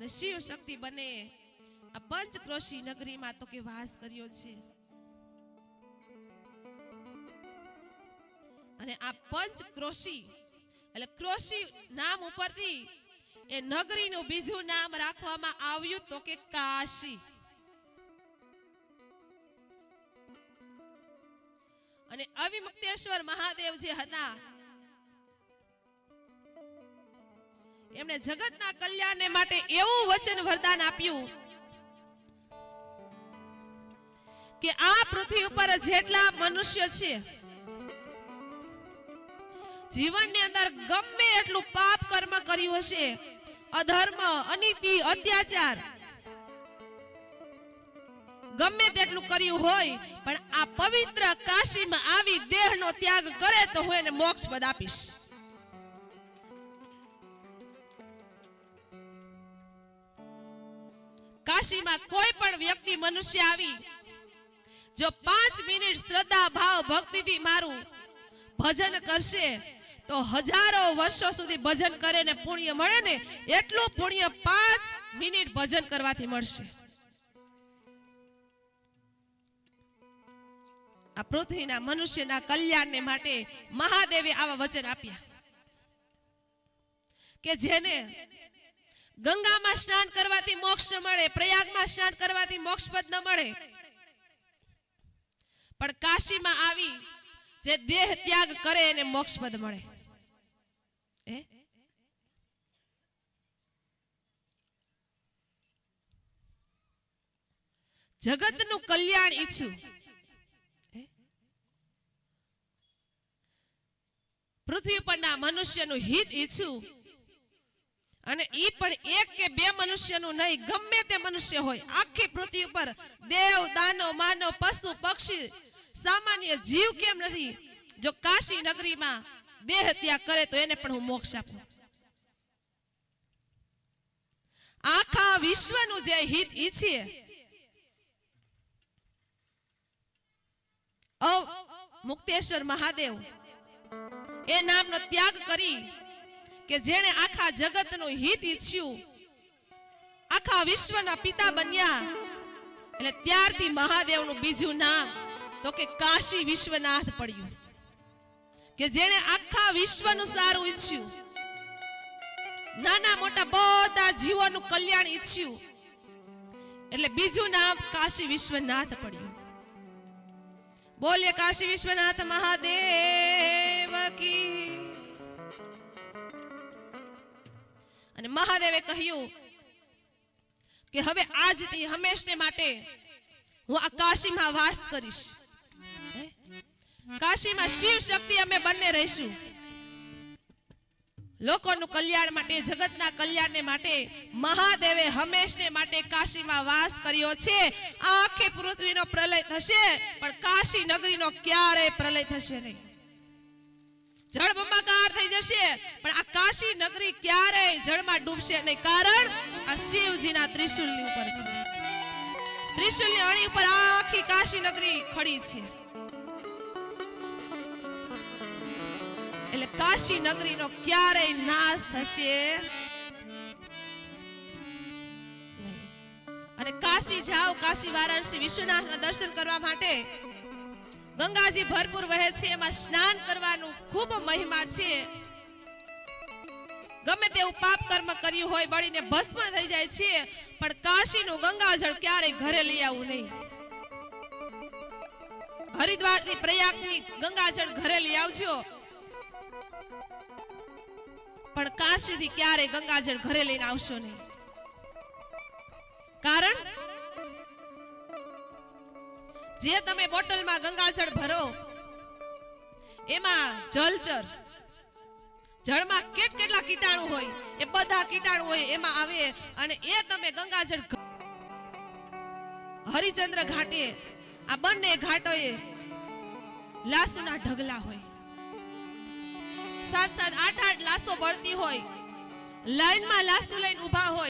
અને શિવ શક્તિ બને. આ પંચક્રોશી નગરીમાં તો કે વાસ કર્યો છે. અને આ પંચક્રોશી, એટલે ક્રોશી નામ ઉપરથી એ નગરીનું બીજું નામ રાખવામાં આવ્યું તો કે કાશી. અને અવિમુક્તેશ્વર મહાદેવ જે હતા એમણે જગતના કલ્યાણને માટે એવું વચન વરદાન આપ્યું કે આ પૃથ્વી ઉપર જેટલા મનુષ્ય છે, જીવનની અંદર ગમે એટલું પાપ કર્મ કર્યું હશે, અધર્મ, અનીતિ, અત્યાચાર, ગમે તેટલું કર્યું હોય, પણ આ પવિત્ર કાશીમાં આવી દેહનો ત્યાગ કરે તો હું એને મોક્ષ પદ આપીશ. કાશીમાં કોઈ પણ વ્યક્તિ મનુષ્ય આવી, જો પાંચ મિનિટ શ્રદ્ધા, ભાવ, ભક્તિથી મારું ભજન કરશે, તો હજારો વર્ષો સુધી ભજન કરે ને પુણ્ય મળે ને એટલું પુણ્ય પાંચ મિનિટ ભજન કરવાથી મળશે. આ પૃથ્વીના મનુષ્યના કલ્યાણને માટે મહાદેવે આવા વચન આપ્યા. કે જેને ગંગામાં સ્નાન કરવાથી મોક્ષ ન મળે, પ્રયાગમાં સ્નાન કરવાથી મોક્ષ પદ ન મળે. પણ કાશીમાં આવી જે દેહ ત્યાગ કરે એને મોક્ષ પદ મળે. જગતનું કલ્યાણ ઈચ્છું. પૃથ્વી પરના મનુષ્યનું હિત ઈચ્છું. અને ઈ પણ એક કે બે મનુષ્યનું નહીં, ગમે તે મનુષ્ય હોય. આખી પૃથ્વી ઉપર દેવ દાનવ માનવ પશુ, પક્ષી, સામાન્ય જીવ કેમ નથી? જો કાશી નગરીમાં દેહ ત્યાગ કરે તો એને પણ હું મોક્ષ આપું. આખા વિશ્વનું જે હિત ઈચ્છીએ મુક્તેશ્વર મહાદેવ. એ નામનો ત્યાગ કરી કે જેણે આખા જગતનું હિત ઈચ્છ્યું. આખા વિશ્વના પિતા બન્યા. એટલે ત્યારથી મહાદેવનું બીજું નામ તો કે કાશી વિશ્વનાથ પડ્યું. કે જેણે આખા વિશ્વનું સારું ઈચ્છ્યું. નાના મોટા બધા જીવોનું કલ્યાણ ઈચ્છ્યું. એટલે બીજું નામ કાશી વિશ્વનાથ પડ્યું. બોલીએ કાશી વિશ્વનાથ મહાદેવ કી અને મહાદેવે કહ્યું કે હવે આજથી હંમેશને માટે હું આ કાશીમાં વાસ કરીશ. કાશીમાં શિવ શક્તિ અમે બંને રહીશું. લોકોનું કલ્યાણ માટે, જગતના કલ્યાણને માટે મહાદેવે હંમેશને માટે કાશીમાં વાસ કર્યો છે. આખે પૃથ્વીનો પ્રલય થશે, પણ કાશી નગરીનો ક્યારેય પ્રલય થશે નહીં. જળબંબાકાર થઈ જશે. પણ આ કાશી નગરી ક્યારેય જળમાં ડૂબશે નહીં. કારણ આ શિવજીના ત્રિશુલની ઉપર છે. ત્રિશુલની અણી ઉપર આખી કાશી નગરી ખડી છે. એટલે કાશી નગરીનો ક્યારેય નાશ થશે અને કાશી જાઓ, કાશી વારાણસી વિશ્વનાથના દર્શન કરવા માટે ગંગાજી ભરપૂર વહે છે, એમાં સ્નાન કરવાનું ખૂબ મહિમા છે. ગમે તેવું પાપ કર્મ કર્યું હોય, બળીને ભસ્મ થઈ જાય છે, પણ કાશીનું ગંગાજળ ક્યારેય ઘરે લઈ આવવું નહીં. હરિદ્વારથી પ્રયાગથી ગંગાજળ ઘરે લઈ આવજો. પણ કાશીથી ક્યારેય ગંગાજળ ઘરે લઈને આવશો નહીં. કારણ જે તમે બોટલમાં ગંગાજળ ભરો, એમાં જલચર, જળમાં કેટ કેટલા કીટાણુ હોય, એ બધા કીટાણુ હોય એમાં આવે અને એ તમે ગંગાજળ હરિચંદ્ર ઘાટે, આ બંને ઘાટોએ લાશના ઢગલા હોય. સાત સાત આઠ આઠ લાશો બળતી હોય. લાઈનમાં લાશો લઈને ઊભા હોય.